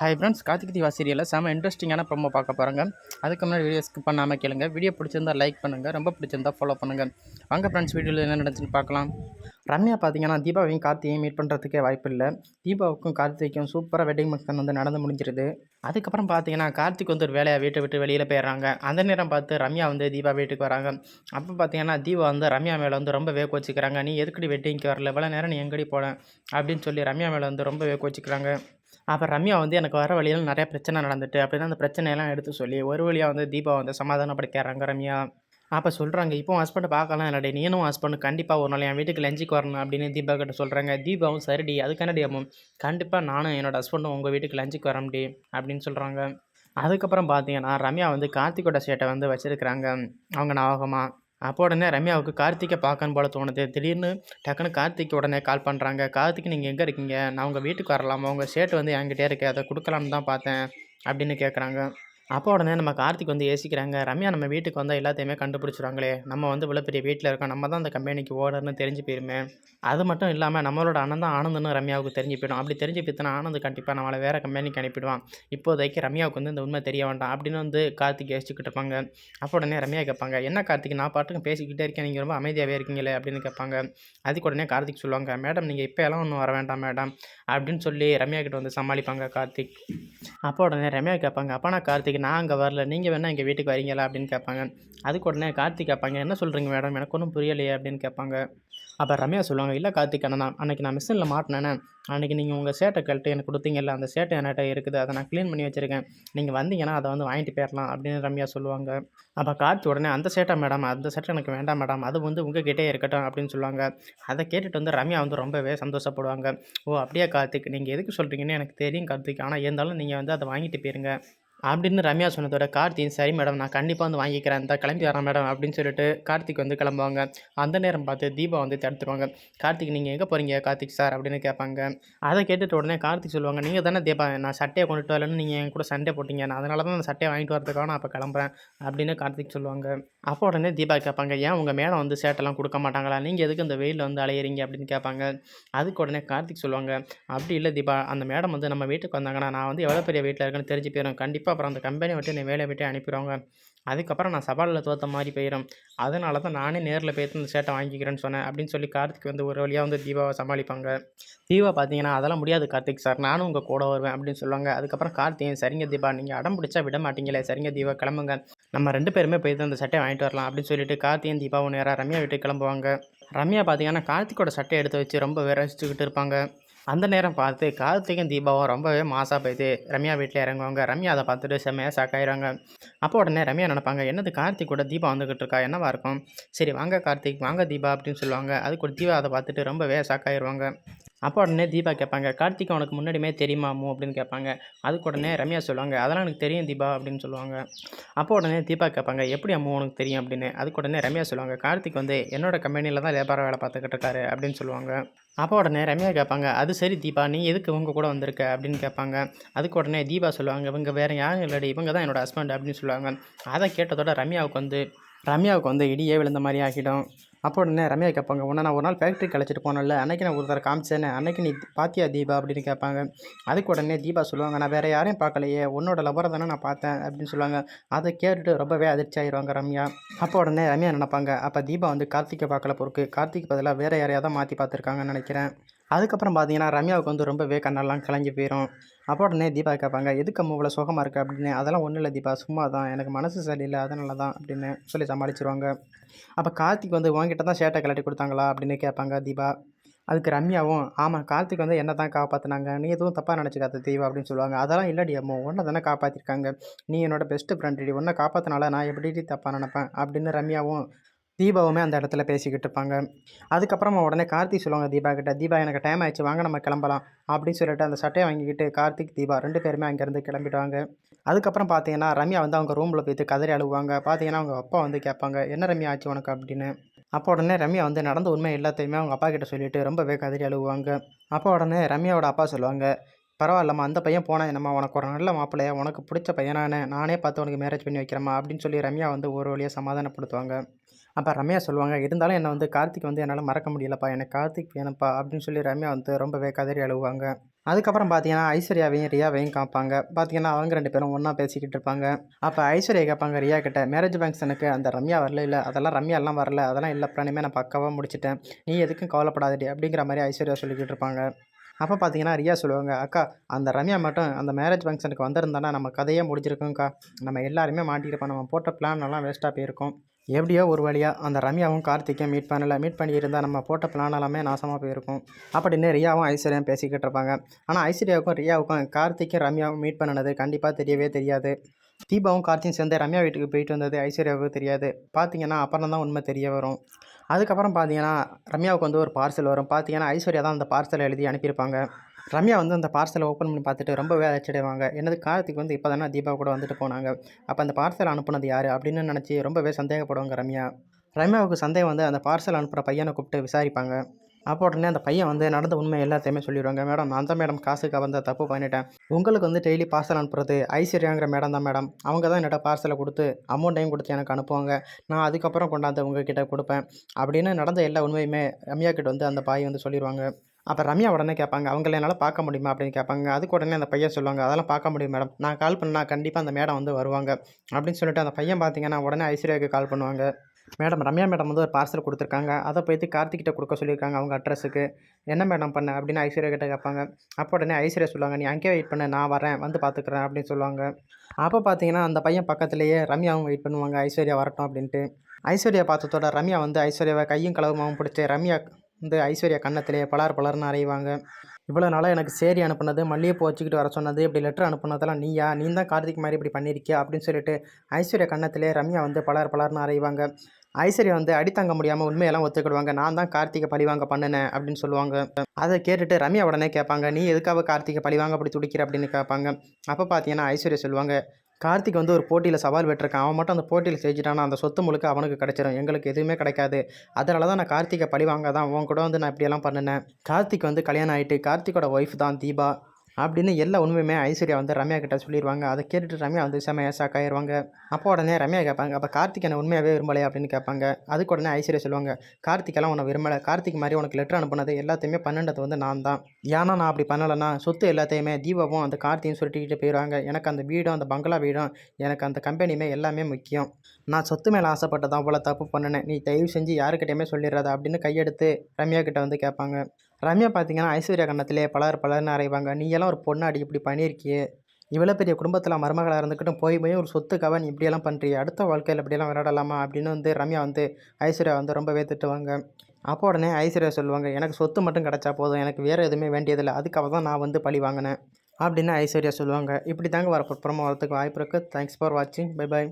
Hi friends Karthik தீவா சீரியலில் செம இன்ட்ரெஸ்டிங்கான ப்ரோமோ பார்க்க போகிறாங்க அதுக்கு முன்னாடி வீடியோ ஸ்கிப் பண்ணாமல் கேளுங்க. வீடியோ பிடிச்சிருந்தா லைக் பண்ணுங்கள் ரொம்ப பிடிச்சிருந்தா ஃபாலோ பண்ணுங்கள் வாங்க ஃப்ரெண்ட்ஸ் வீடியோவில் என்ன நடந்துச்சுன்னு பார்க்கலாம். ரம்யா பார்த்தீங்கன்னா தீபாவையும் கார்த்திகையும் மீட் பண்ணுறதுக்கே வாய்ப்பு இல்லை. தீபாவுக்கும் கார்த்திக்கும் சூப்பராக வெட்டிங் ஃபங்க்ஷன் வந்து நடந்து முடிஞ்சிருது. அதுக்கப்புறம் பார்த்தீங்கன்னா கார்த்திக் வந்து ஒரு வேலையாக வீட்டை விட்டு வெளியில் போயிடுறாங்க. அந்த நேரம் பார்த்து ரம்யா வந்து தீபா வீட்டுக்கு வராங்க. அப்போ பார்த்தீங்கன்னா தீபா வந்து ரம்யா மேலே வந்து ரொம்ப வேக வச்சுக்கிறாங்க. நீ எதுக்கடி வெட்டிங்க்கு வரல? இவ்வளோ நேரம் நீ எங்கடி போன? அப்படின்னு சொல்லி ரம்யா மேலே வந்து ரொம்ப வேக வச்சுக்கிறாங்க. அப்புறம் ரம்யா வந்து எனக்கு வர வழியில் நிறைய பிரச்சனை நடந்துட்டு அப்படின்னு அந்த பிரச்சனையெல்லாம் எடுத்து சொல்லி ஒரு வழியாக வந்து தீபா வந்து சமாதானப்படுத்திடுறாங்க ரம்யா. அப்போ சொல்கிறாங்க இப்போ ஹஸ்பண்டை பார்க்கலாம் இல்லடி நீனும் ஹஸ்பண்டு கண்டிப்பாக ஒரு நாள் என் வீட்டுக்கு லஞ்சுக்கு வரணும் அப்படின்னு தீபா கிட்ட சொல்கிறாங்க தீபாவும் சரிடி அதுக்கானடி அம்மா கண்டிப்பாக நானும் என்னோட ஹஸ்பண்டும் உங்கள் வீட்டுக்கு லஞ்சுக்கு வர முடியும் அப்படின்னு சொல்கிறாங்க அதுக்கப்புறம் பார்த்தீங்கன்னா ரம்யா வந்து கார்த்திகோட சேட்டை வந்து வச்சுருக்கிறாங்க. அவங்க ஞாபகமாக அப்போ உடனே ரம்யாவுக்கு கார்த்திகை பார்க்கணும் போல தோணுது. திடீர்னு டக்குன்னு கார்த்திக் உடனே கால் பண்ணுறாங்க கார்த்திக் நீங்கள் எங்கே இருக்கீங்க? நான் உங்கள் வீட்டுக்கு வரலாமா? உங்கள் ஷர்ட் வந்து என்கிட்டே இருக்கு. அதை கொடுக்கலாம்னு தான் பார்த்தேன். அப்படின்னு கேட்குறாங்க அப்போ உடனே நம்ம கார்த்திக் வந்து யோசிக்கிறாங்க ரம்யா நம்ம வீட்டுக்கு வந்தால் எல்லாத்தையுமே கண்டுபிடிச்சிருவாங்களே? நம்ம வந்து இவ்வளோ பெரிய வீட்டில் இருக்கோம் நம்ம தான் அந்த கம்பெனிக்கு ஓடர்னு தெரிஞ்சு போயிருமே. அது மட்டும் இல்லாமல் நம்மளோட அண்ணன் தான் ஆனந்த்னு ரம்யாவுக்கு தெரிஞ்சு போயிடும். அப்படி தெரிஞ்சு பித்தனா ஆனந்த் கண்டிப்பாக நம்மளை வேறு கம்பெனிக்கு அனுப்பிடுவான். இப்போதைக்கு ரம்யாவுக்கு வந்து இந்த உண்மை தெரிய வேண்டாம் அப்படின்னு வந்து கார்த்திக் யோசிச்சுக்கிட்டு இருப்பாங்க. அப்போ உடனே ரம்யா கேட்பாங்க என்ன கார்த்திக் நான் பாட்டுக்கு பேசிக்கிட்டே இருக்கேன் நீங்கள் ரொம்ப அமைதியாகவே இருக்கீங்களே? அப்படின்னு கேட்பாங்க. அதுக்கு உடனே கார்த்திக் சொல்லுவாங்க மேடம் நீங்கள் இப்போ எல்லாம் ஒன்றும் வர வேண்டாம் மேடம் அப்படின்னு சொல்லி ரம்யா கிட்ட வந்து சமாளிப்பாங்க கார்த்திக். அப்போ உடனே ரம்யா கேட்பாங்க அப்போனா நான் கார்த்திக் நான் அங்கே வரல. நீங்கள் வேணால் எங்கள் வீட்டுக்கு வரீங்களா அப்படின்னு கேட்பாங்க. அதுக்கு உடனே கார்த்திக் கேட்பாங்க என்ன சொல்கிறீங்க மேடம் எனக்கு ஒன்றும் புரியலையே அப்படின்னு கேட்பாங்க. அப்போ ரம்யா சொல்லுவாங்க இல்லை கார்த்திக் அண்ணா அன்றைக்கி நான் மிஷினில் மாட்டினேனே. அன்றைக்கி நீங்கள் உங்கள் சேட்டை கழட்டு எனக்கு கொடுத்தீங்கல்ல அந்த சேட்டை என்கிட்ட இருக்குது. அதை நான் க்ளீன் பண்ணி வச்சுருக்கேன். நீங்கள் வந்தீங்கன்னா அதை வந்து வாங்கிட்டு போயிடலாம் அப்படின்னு ரம்யா சொல்லுவாங்க. அப்போ கார்த்தி உடனே அந்த சேட்டை மேடம் அந்த சேட்டை எனக்கு வேண்டாம் மேடம் அது வந்து உங்ககிட்டே இருக்கட்டும் அப்படின்னு சொல்லுவாங்க. அதை கேட்டுட்டு வந்து ரம்யா வந்து ரொம்பவே சந்தோஷப்படுவாங்க. ஓ அப்படியே கார்த்திக்? நீங்கள் எதுக்கு சொல்கிறீங்கன்னு எனக்கு தெரியும் கார்த்திக். ஆனால் இருந்தாலும் நீங்கள் வந்து அதை வாங்கிட்டு போயிருங்க. அப்படின்னு ரம்யா சொன்னதோட கார்த்தியும் சரி மேடம் நான் கண்டிப்பாக வந்து வாங்கிக்கிறேன். இந்த கிளம்பி வரேன் மேடம் அப்படின்னு சொல்லிட்டு கார்த்திக் வந்து கிளம்புவாங்க. அந்த நேரம் பார்த்து தீபா வந்து தடுத்துருவாங்க. கார்த்திக் நீங்கள் எங்கே போகிறீங்க கார்த்திக் சார் அப்படின்னு கேட்பாங்க. அதை கேட்டுட்டு உடனே கார்த்திக் சொல்லுவாங்க நீங்கள் தானே தீபா நான் சட்டையை கொண்டுட்டு வரலன்னு நீங்கள் என் கூட சண்டை போட்டீங்க. நான் அதனால தான் அந்த சட்டையை வாங்கிட்டு வரதுக்காக நான் அப்போ கிளம்புறேன் அப்படின்னு கார்த்திக் சொல்லுவாங்க. அப்போ உடனே தீபா கேட்பாங்க ஏன் உங்கள் மேடம் வந்து சேட்டெல்லாம் கொடுக்க மாட்டாங்களா? நீங்கள் எதுக்கு இந்த வெயிலில் வந்து அலையிறீங்க? அப்படின்னு கேட்பாங்க. அதுக்கு உடனே கார்த்திக் சொல்லுவாங்க அப்படி இல்லை தீபா அந்த மேடம் வந்து நம்ம வீட்டுக்கு வந்தாங்கன்னா நான் வந்து எவ்வளோ பெரிய வீட்டில் இருக்கேன்னு தெரிஞ்சு போயிடும் கண்டிப்பாக அப்புறம் அந்த கம்பெனி விட்டு என்னை வேலையை விட்டு அனுப்பிடுவாங்க. அதுக்கப்புறம் நான் சவாலில் தோற்ற மாதிரி போயிடும் அதனால தான் நானே நேரில் போய் இந்த சேட்டை வாங்கிக்கிறேன்னு சொன்னேன் அப்படின்னு சொல்லி கார்த்திக் வந்து ஒரு வழியாக வந்து தீபாவை சமாளிப்பாங்க. தீபா பார்த்தீங்கன்னா அதெல்லாம் முடியாது கார்த்திக் சார் நானும் உங்கள் கூட வருவேன் அப்படின்னு சொல்லுவாங்க. அதுக்கப்புறம் கார்த்திகன் சரிங்க தீபா. நீங்கள் அடம் பிடிச்சா விட மாட்டீங்களே. சரிங்க தீபா. கிளம்புங்க. நம்ம ரெண்டு பேருமே போய் அந்த சட்டையை வாங்கிட்டு வரலாம் அப்படின்னு சொல்லிட்டு கார்த்திகேயன் தீபாவும் நேராக ரம்யா விட்டு கிளம்புவாங்க. ரம்யா பார்த்தீங்கன்னா கார்த்திகோட சட்டையை எடுத்து வச்சு ரொம்ப ரசிச்சுக்கிட்டு இருப்பாங்க. அந்த நேரம் பார்த்து கார்த்திகன் தீபாவும் ரொம்பவே மாசாக போயிட்டு ரம்யா வீட்டில் இறங்குவாங்க. ரம்யா அதை பார்த்துட்டு செம்மையாக சாக்காயிடுவாங்க அப்போ உடனே ரம்யா நினைப்பாங்க என்னது கார்த்திக் கூட தீபா வந்துக்கிட்டு இருக்கா? என்னவா இருக்கும்? சரி வாங்க கார்த்திக் வாங்க தீபா அப்படின்னு சொல்லுவாங்க. அது கூட தீபா அதை பார்த்துட்டு ரொம்பவே சாக்காயிடுவாங்க அப்போ உடனே தீபா கேட்பாங்க கார்த்திக் அவனுக்கு முன்னாடியுமே தெரியுமாமோ அப்படின்னு கேட்பாங்க. அதுக்கு உடனே ரம்யா சொல்லுவாங்க அதெல்லாம் எனக்கு தெரியும் தீபா அப்படின்னு சொல்லுவாங்க. அப்போ உடனே தீபா கேட்பாங்க எப்படி அம்மா உனக்கு தெரியும்? அப்படின்னு. அதுக்கு உடனே ரம்யா சொல்லுவாங்க கார்த்திக் வந்து என்னோட கம்பெனியில் தான் லேபராக வேலை பார்த்துக்கிட்டு இருக்காரு அப்படின்னு சொல்லுவாங்க. அப்போ உடனே ரம்யா கேட்பாங்க அது சரி தீபா நீ எதுக்கு இவங்க கூட வந்திருக்க? அப்படின்னு கேட்பாங்க. அதுக்கு உடனே தீபா சொல்லுவாங்க இவங்க வேறு யாரும் இல்லடி இவங்க தான் என்னோட ஹஸ்பண்ட் அப்படின்னு சொல்லுவாங்க. அதை கேட்டதோட ரம்யாவுக்கு வந்து ரம்யாவுக்கு வந்து இடியே விழுந்த மாதிரி ஆகிடும். அப்போ உடனே ரம்யா கேட்பாங்க உன்னை நான் ஒரு நாள் ஃபேக்ட்ரிக்கு அழைச்சிட்டு போனேன்ல அன்னைக்கு நான் ஒருத்தரை காமிச்சேன்னு அன்னைக்கு நீ பாத்தியா தீபா? அப்படின்னு கேட்பாங்க. அதுக்கு உடனே தீபா சொல்லுவாங்க நான் வேறு யாரையும் பார்க்கலையே உன்னோட லவரை தானே நான் பார்த்தேன் அப்படின்னு சொல்லுவாங்க. அதை கேட்டுட்டு ரொம்பவே அதிர்ச்சி ஆயிடுவாங்க ரம்யா. அப்போ உடனே ரம்யா நினைப்பாங்க அப்போ தீபா வந்து கார்த்திகை பார்க்கல பொறுக்கு கார்த்திக் பதிலாக வேறு யாரையாவது தான் மாற்றி பார்த்துருக்காங்கன்னு நினைக்கிறேன். அதுக்கப்புறம் பார்த்தீங்கன்னா ரம்யாவுக்கு வந்து ரொம்பவே கண்ணெல்லாம் கலங்கி போயிடும் அப்போ உடனே தீபா கேட்பாங்க எதுக்கு அம்மா இவ்வளோ சுகமாக இருக்குது அப்படின்னு. அதெல்லாம் ஒன்றும் இல்லை தீபா சும்மா தான். எனக்கு மனசு சரியில்லை அதனால தான் அப்படின்னு சொல்லி சமாளிச்சிருவாங்க. அப்போ கார்த்திக் வந்து உங்ககிட்ட தான் சேட்டை கலட்டி கொடுத்தாங்களா? அப்படின்னு கேட்பாங்க தீபா. அதுக்கு ரம்யாவும் ஆமாம் கார்த்திக் வந்து என்ன தான் காப்பாற்றினாங்க நீ எதுவும் தப்பாக நினச்சிக்காத தீபா அப்படின்னு சொல்லுவாங்க. அதெல்லாம் இல்லடி அம்மா உன்னை தானே காப்பாற்றிருக்காங்க நீ என்னோட பெஸ்ட்டு ஃப்ரெண்ட் உன்னை காப்பாற்றினால நான் எப்படி தப்பாக நினப்பேன்? அப்படின்னு ரம்யாவும் தீபாவுமே அந்த இடத்துல பேசிக்கிட்டு இருப்பாங்க. அதுக்கப்புறமா உடனே கார்த்திக் சொல்லுவாங்க தீபா கிட்ட தீபா எனக்கு டைம் ஆயிடுச்சு வாங்க நம்ம கிளம்பலாம். அப்படின்னு சொல்லிட்டு அந்த சட்டையை வாங்கிக்கிட்டு கார்த்திக் தீபா ரெண்டு பேருமே அங்கேருந்து கிளம்பிடுவாங்க. அதுக்கப்புறம் பார்த்தீங்கன்னா ரம்யா வந்து அவங்க ரூமில் போய்த்து கதறி அழுவாங்க. பார்த்தீங்கன்னா அவங்க அப்பா வந்து கேட்பாங்க என்ன ரம்யா ஆச்சு உனக்கு? அப்படின்னு. அப்போ உடனே ரம்யா வந்து நடந்த உண்மை எல்லாத்தையுமே அவங்க அப்பா கிட்ட சொல்லிட்டு ரொம்பவே கதறி அழுவாங்க. அப்போ உடனே ரம்யாவோட அப்பா சொல்லுவாங்க பரவாயில்லம்மா அந்த பையன் போனால் என்னம்மா உனக்கு ஒரு நல்ல மாப்பிள்ளையா உனக்கு பிடிச்ச பையனானே நானே பார்த்து உனக்கு மேரேஜ் பண்ணி வைக்கிறேம்மா அப்படின்னு சொல்லி ரம்யா வந்து ஒரு வழியாக சமாதானப்படுத்துவாங்க. அப்போ ரம்யா சொல்லுவாங்க இருந்தாலும் என்னை வந்து கார்த்திக் வந்து என்னால் மறக்க முடியலப்பா எனக்கு கார்த்திக் வேணும்ப்பா அப்படின்னு சொல்லி ரம்யா வந்து ரொம்பவே கதறி அழுவாங்க. அதுக்கப்புறம் பார்த்தீங்கன்னா ஐஸ்வர்யாவையும் ரியாவையும் காப்பாங்க. பார்த்தீங்கன்னா அவங்க ரெண்டு பேரும் ஒன்றா பேசிக்கிட்டு இருப்பாங்க. அப்போ ஐஸ்வர்யா கேட்பாங்க ரியா கிட்ட மேரேஜ் ஃபங்க்ஷனுக்கு அந்த ரம்யா வரல இல்லை அதெல்லாம் ரம்யா எல்லாம் வரல அதெல்லாம் இல்லை பிளானுமே நான் பக்காவாக முடிச்சிட்டேன் நீ எதுக்கும் கவலைப்படாதடி அப்படிங்கிற மாதிரி ஐஸ்வர்யா சொல்லிக்கிட்டு இருப்பாங்க. அப்போ பார்த்தீங்கன்னா ரியா சொல்லுவாங்க அக்கா அந்த ரம்யா மட்டும் அந்த மேரேஜ் ஃபங்க்ஷனுக்கு வந்திருந்தானா நம்ம கதையே முடிஞ்சிருக்கும்க்கா. நம்ம எல்லாருமே மாட்டியிருப்போம் நம்ம போட்ட பிளான் எல்லாம் வேஸ்ட்டாக போயிருக்கோம். எப்படியோ ஒரு வழியாக அந்த ரம்யாவும் கார்த்திக்கும் மீட் பண்ணல. மீட் பண்ணியிருந்தால் நம்ம போட்ட பிளான் எல்லாமே நாசமாக போயிருக்கும். அப்படின்னு ரியாவும் ஐஸ்வர்யாவும் பேசிக்கிட்டு இருப்பாங்க. ஆனால் ஐஸ்வர்யாவுக்கும் ரியாவுக்கும் கார்த்திக்கும் ரம்யாவும் மீட் பண்ணினது கண்டிப்பாக தெரியவே தெரியாது. தீபாவும் கார்த்தியும் சேர்ந்து ரம்யா வீட்டுக்கு போயிட்டு வந்தது ஐஸ்வர்யாவுக்கு தெரியாது. பார்த்தீங்கன்னா அப்புறம் தான் உண்மை தெரிய வரும். அதுக்கப்புறம் பார்த்தீங்கன்னா ரம்யாவுக்கு வந்து ஒரு பார்சல் வரும். பார்த்தீங்கன்னா ஐஸ்வர்யா தான் அந்த பார்சலை எழுதி அனுப்பியிருப்பாங்க. ரம்யா வந்து அந்த பார்சலை ஓப்பன் பண்ணி பார்த்துட்டு ரொம்பவே அச்சடைவாங்க என்னது கார்த்திக் வந்து இப்போ தானே தீபா கூட வந்துட்டு போனாங்க. அப்போ அந்த பார்சல் அனுப்புனது யார் அப்படின்னு நினச்சி ரொம்பவே சந்தேகப்படுவாங்க ரம்யா. ரம்யாவுக்கு சந்தேகம் வந்து அந்த பார்சல் அனுப்புகிற பையனை கூப்பிட்டு விசாரிப்பாங்க. அப்போ உடனே அந்த பையன் வந்து நடந்த உண்மை எல்லாத்தையுமே சொல்லிடுவாங்க. மேடம் நான் தான் மேடம் காசுக்கு வந்த தப்பு பண்ணிட்டேன். உங்களுக்கு வந்து டெய்லி பார்சல் அனுப்புறது ஐஸ்வர்யாங்கிற மேடம் தான் மேடம். அவங்க தான் என்னோட பார்சலை கொடுத்து அமௌண்ட்டையும் கொடுத்து எனக்கு அனுப்புவாங்க. நான் அதுக்கப்புறம் கொண்டாந்து உங்ககிட்ட கொடுப்பேன். அப்படின்னு நடந்த எல்லா உண்மையுமே ரம்யா கிட்ட வந்து அந்த பாய் வந்து சொல்லிடுவாங்க. அப்போ ரம்யா உடனே கேட்பாங்க அவங்கள என்னால் பார்க்க முடியுமா? அப்படின்னு கேட்பாங்க. அதுக்கு உடனே அந்த பையன் சொல்லுவாங்க அதெல்லாம் பார்க்க முடியும் மேடம். நான் கால் பண்ணால் கண்டிப்பாக அந்த மேடம் வந்து வருவாங்க. அப்படின்னு சொல்லிட்டு அந்த பையன் பார்த்தீங்கன்னா உடனே ஐஸ்வர்யாவுக்கு கால் பண்ணுவாங்க. மேடம் ரம்யா மேடம் வந்து ஒரு பார்சல் கொடுத்துருக்காங்க. அதை போய்த்து கார்த்திக்கிட்ட கொடுக்க சொல்லியிருக்காங்க அவங்க அட்ரஸுக்கு என்ன மேடம் பண்ண? அப்படின்னு ஐஸ்வர்யா கிட்ட கேட்பாங்க. அப்போ உடனே ஐஸ்வர்யா சொல்லுவாங்க நீ அங்கேயே வெயிட் பண்ண. நான் வரேன். வந்து பார்த்துக்குறேன் அப்படின்னு சொல்லுவாங்க. அப்போ பார்த்தீங்கன்னா அந்த பையன் பக்கத்துலேயே ரம்யாவும் வெயிட் பண்ணுவாங்க. ஐஸ்வர்யா வரட்டும் அப்படின்ட்டு. ஐஸ்வர்யா பார்த்ததோட ரம்யா வந்து ஐஸ்வர்யாவை கையும் கலவுமாவும் பிடிச்சி ரம்யா வந்து ஐஸ்வர்யா கண்ணத்திலே பலார் பலர்னு அறைவாங்க. இவ்வளோ நாளாக எனக்கு சேரி அனுப்புனது மல்லிகைப்பூ வச்சுக்கிட்டு வர சொன்னது இப்படி லெட்டர் அனுப்புனதெல்லாம் நீயா? நீ தான் கார்த்திக் மாதிரி இப்படி பண்ணியிருக்கியா அப்படின்னு சொல்லிட்டு ஐஸ்வர்யா கண்ணத்திலே ரம்யா வந்து பலார் பலார்னு அறைவாங்க. ஐஸ்வர்யா வந்து அடி முடியாமல் உண்மையெல்லாம் ஒத்துக்கிடுவாங்க. நான் தான் கார்த்திகை பழிவாங்க பண்ணினேன் அப்படின்னு சொல்லுவாங்க. அதை கேட்டுட்டு ரம்யா உடனே கேட்பாங்க நீ எதுக்காக கார்த்திகை பழிவாங்க அப்படி துடிக்கிற? அப்படின்னு கேட்பாங்க. அப்போ பார்த்தீங்கன்னா ஐஸ்வர்யா சொல்லுவாங்க கார்த்திக் வந்து ஒரு போட்டியில் சவால் விட்டுருக்கான் அவன் மட்டும் அந்த போட்டியில் செஞ்சுட்டானா அந்த சொத்து முழுக்க அவனுக்கு கிடைச்சிடும் எங்களுக்கு எதுவுமே கிடைக்காது. அதனால தான் நான் கார்த்திகை பழிவாங்க தான் அவன் கூட வந்து நான் இப்படியெல்லாம் பண்ணினேன். கார்த்திக் வந்து கல்யாணம் ஆகிட்டு கார்த்திகோட ஒய்ஃப் தான் தீபா. அப்படின்னு எல்லா உண்மையுமே ஐஸ்வர்யா வந்து ரம்யா கிட்ட சொல்லிடுவாங்க அதை கேட்டுட்டு ரம்யா வந்து செமையாக ஷாக் ஆயிடுவாங்க அப்போ உடனே ரம்யா கேட்பாங்க அப்போ கார்த்திக் என்ன உண்மையாகவே விரும்பலையா? அப்படின்னு கேட்பாங்க. அதுக்கு உடனே ஐஸ்வர்யா சொல்லுவாங்க கார்த்திகெல்லாம் உன்னை விரும்பலை. கார்த்திக் மாதிரி உனக்கு லெட்டர் அனுப்புனது எல்லாத்தையுமே பன்னெண்டது வந்து நான் தான். ஏன்னா நான் அப்படி பண்ணலைன்னா சொத்து எல்லாத்தையுமே தீபாவும் அந்த கார்த்தியும் சுருட்டிக்கிட்டு போயிடுவாங்க எனக்கு அந்த வீடும் அந்த பங்களா வீடும் எனக்கு அந்த கம்பெனியுமே எல்லாமே முக்கியம். நான் சொத்து மேலே ஆசைப்பட்டதான் அவ்வளோ தப்பு பண்ணினேன். நீ தயவு செஞ்சு யாருக்கிட்டையுமே சொல்லிடுறது அப்படின்னு கையெடுத்து ரம்யா கிட்ட வந்து கேட்பாங்க. ரம்யா பார்த்தீங்கன்னா ஐஸ்வர்யா கண்ணத்திலே பலர் பலர்னு அறைவாங்க. நீயெல்லாம் ஒரு பொண்ணாடி இப்படி பண்ணியிருக்கியே. இவ்வளோ பெரிய குடும்பத்தில் மருமகளாக இருந்துக்கிட்டும் போய் போய் ஒரு சொத்துக்காக நீ இப்படியெல்லாம் பண்ணுறிய அடுத்த வாழ்க்கையில் இப்படியெல்லாம் விளையாடலாமா? அப்படின்னு வந்து ரம்யா வந்து ஐஸ்வர்யா வந்து ரொம்பவே திட்டுவாங்க. அப்போ உடனே ஐஸ்வர்யா சொல்லுவாங்க எனக்கு சொத்து மட்டும் கிடச்சா போதும். எனக்கு வேறு எதுவுமே வேண்டியதில்லை. அதுக்காக தான் நான் வந்து பழி வாங்கினேன். அப்படின்னு ஐஸ்வர்யா சொல்லுவாங்க. இப்படி தாங்க வரப்புறமா வரத்துக்கு வாய்ப்பு இருக்குது தேங்க்ஸ் ஃபார் வாட்சிங் பை பாய்